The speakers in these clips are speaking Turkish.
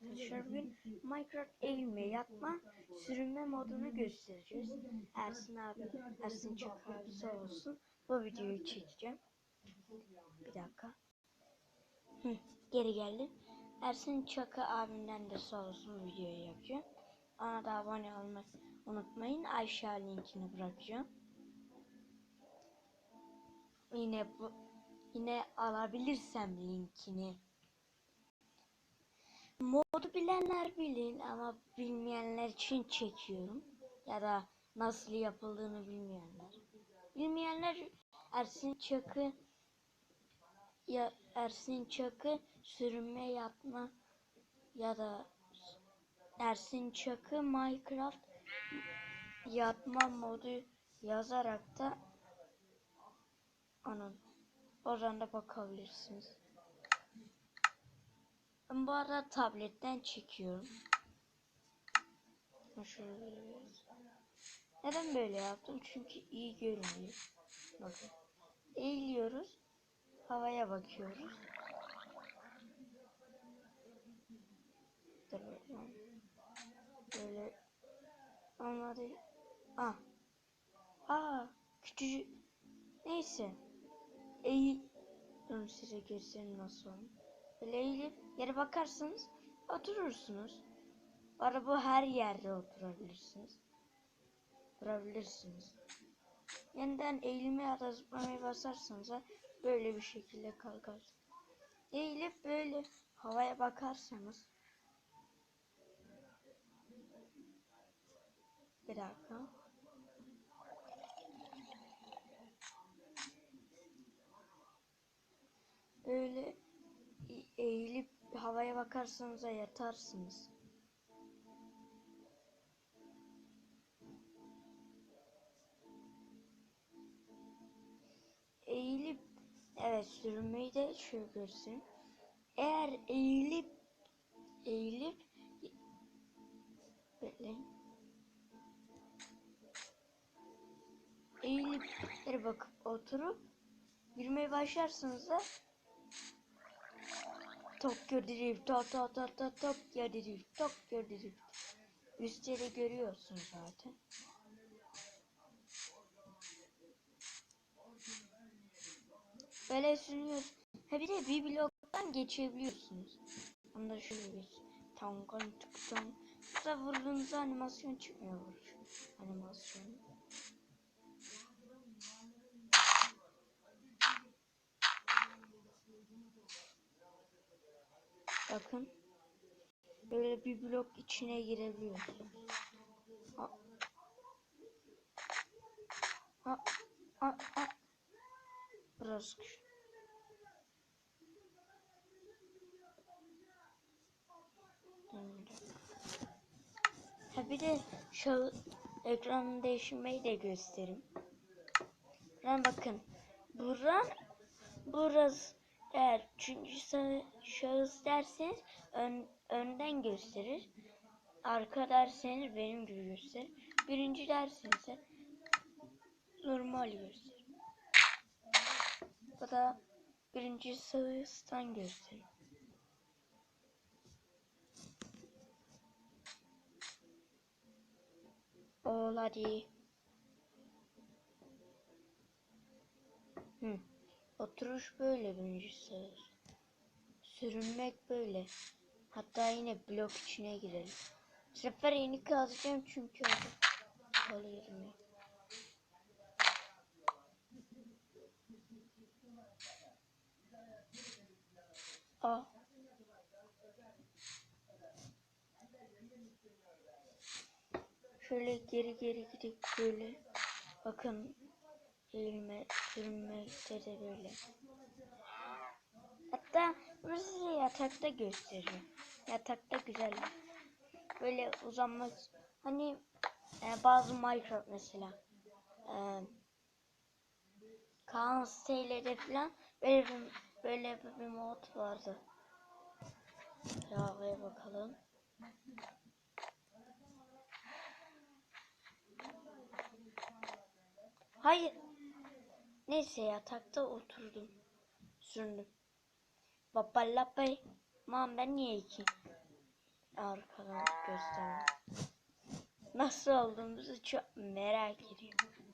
arkadaşlar. Bugün Minecraft eğilme, yatma, sürünme modunu göstereceğiz. Ersin abi, Ersin abi sağ olsun. Bu videoyu çekeceğim. Bir dakika. Hı, geri geldim. Ersin Çakı abimden de sağ olsun videoyu yapacağım. Ona da abone olmayı unutmayın. Aşağı linkini bırakacağım. Yine bu yine alabilirsem linkini. Modu bilenler bilin ama bilmeyenler için çekiyorum. Ya da nasıl yapıldığını bilmeyenler. Bilmeyenler Ersin Çakı ya Ersin Çakı sürünme yatma ya da Ersin Çakı Minecraft yatma modu yazarak da onun oradan da bakabilirsiniz. Ben bu arada tabletten çekiyorum. Neden böyle yaptım? Çünkü iyi görünüyor. Bakın. Eğiliyoruz. Havaya bakıyoruz. Böyle olmadı. Ah. Aa, küçücük. Neyse. Eğil. Durun size göstereyim nasıl olmuş. Böyle eğilip yere bakarsınız oturursunuz. Bu her yerde oturabilirsiniz. Durabilirsiniz. Yeniden eğilme ya da zıplamaya basarsanız böyle bir şekilde kalkarsınız. Eğilip böyle havaya bakarsanız bir dakika. Böyle e- eğilip da yatarsınız. Eğilip evet sürünmeyi de şöyle görsün. Eğer eğilip eğilip bekleyin. Eğilip yere bakıp oturup yürümeye başlarsınız da Top gördürüp top top top top top gördürüp top gördürüp Üstleri görüyorsun zaten. Böyle sürünüyoruz. Ha bir de bir bloktan geçebiliyorsunuz. Onu da şöyle bir tangan tıktan. Burada vurduğunuzda animasyon çıkmıyor. Animasyon. Bakın. Böyle bir blok içine girebiliyorsunuz. Ha. Ha. Ha. Ha. Küçük. Ha bir de şu ekranı değiştirmeyi de göstereyim. Lan bakın. Buran burası eğer üçüncü şahıs derseniz ön, önden gösterir. Arka derseniz benim gibi gösterir. Birinci derseniz de normal gösterir. Bu da birinci şahıstan gösterir. Ol hadi. Hı. Oturuş böyle birincisi. Sürünmek böyle. Hatta yine blok içine girelim. Bu sefer yeni kazacağım çünkü orada kalı yerim yok. Aa. Şöyle geri geri gidip böyle bakın eğilme, sürünmekte de böyle. Hatta bunu size yatakta gösteriyor. Yatakta güzel. Böyle uzanmak. Hani e, bazı Minecraft mesela. E, Kaan siteleri falan böyle bir, böyle bir, bir mod vardı. Ya bakalım. Hayır. Neyse yatakta oturdum. Süründüm. Baba lapay. Mam ben niye iki? arkadan göstereyim. Nasıl olduğumuzu çok merak ediyorum.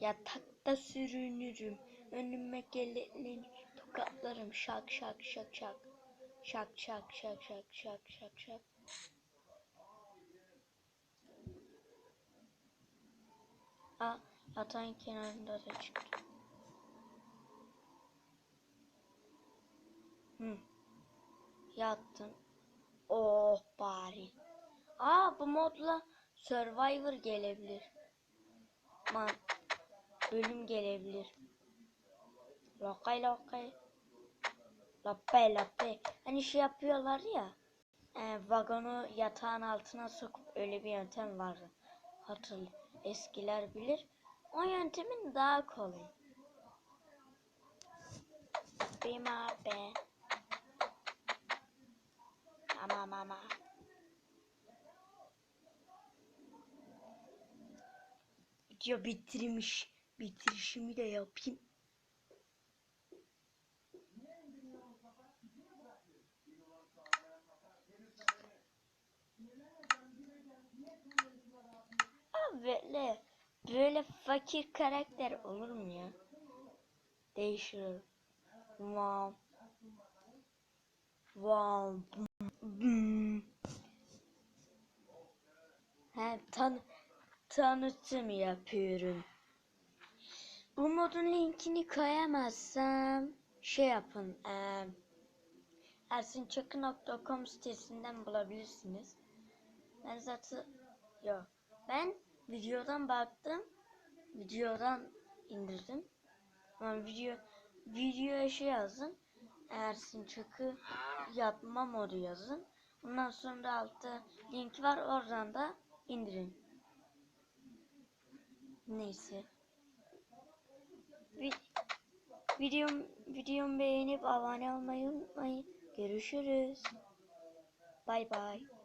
Yatakta sürünürüm. Önüme geleni tokatlarım. Şak şak şak şak. Şak şak şak şak şak şak şak. Aa, yatağın kenarında da çıktı. Hı. Yattın. Oh bari. Aa bu modla Survivor gelebilir. Man bölüm gelebilir. Lokay lokay. Lappe lappe. Hani şey yapıyorlar ya. E, vagonu yatağın altına sokup öyle bir yöntem vardı. Hatırlı. Eskiler bilir. O yöntemin daha kolay. Bima be. Ama mama. Video bitirmiş. Bitirişimi de yapayım. Böyle, böyle fakir karakter olur mu ya? Değişir. Wow. Wow. He, tan tanıtım yapıyorum. Bu modun linkini koyamazsam şey yapın. E, ersinçakı.com sitesinden bulabilirsiniz. Ben zaten yok. Ben videodan baktım. Videodan indirdim. Yani video videoya şey yazın. Ersin Çakı yapma modu yazın. Ondan sonra altta link var. Oradan da indirin. Neyse. Vi videom videomu beğenip abone olmayı unutmayın. Görüşürüz. Bay bay.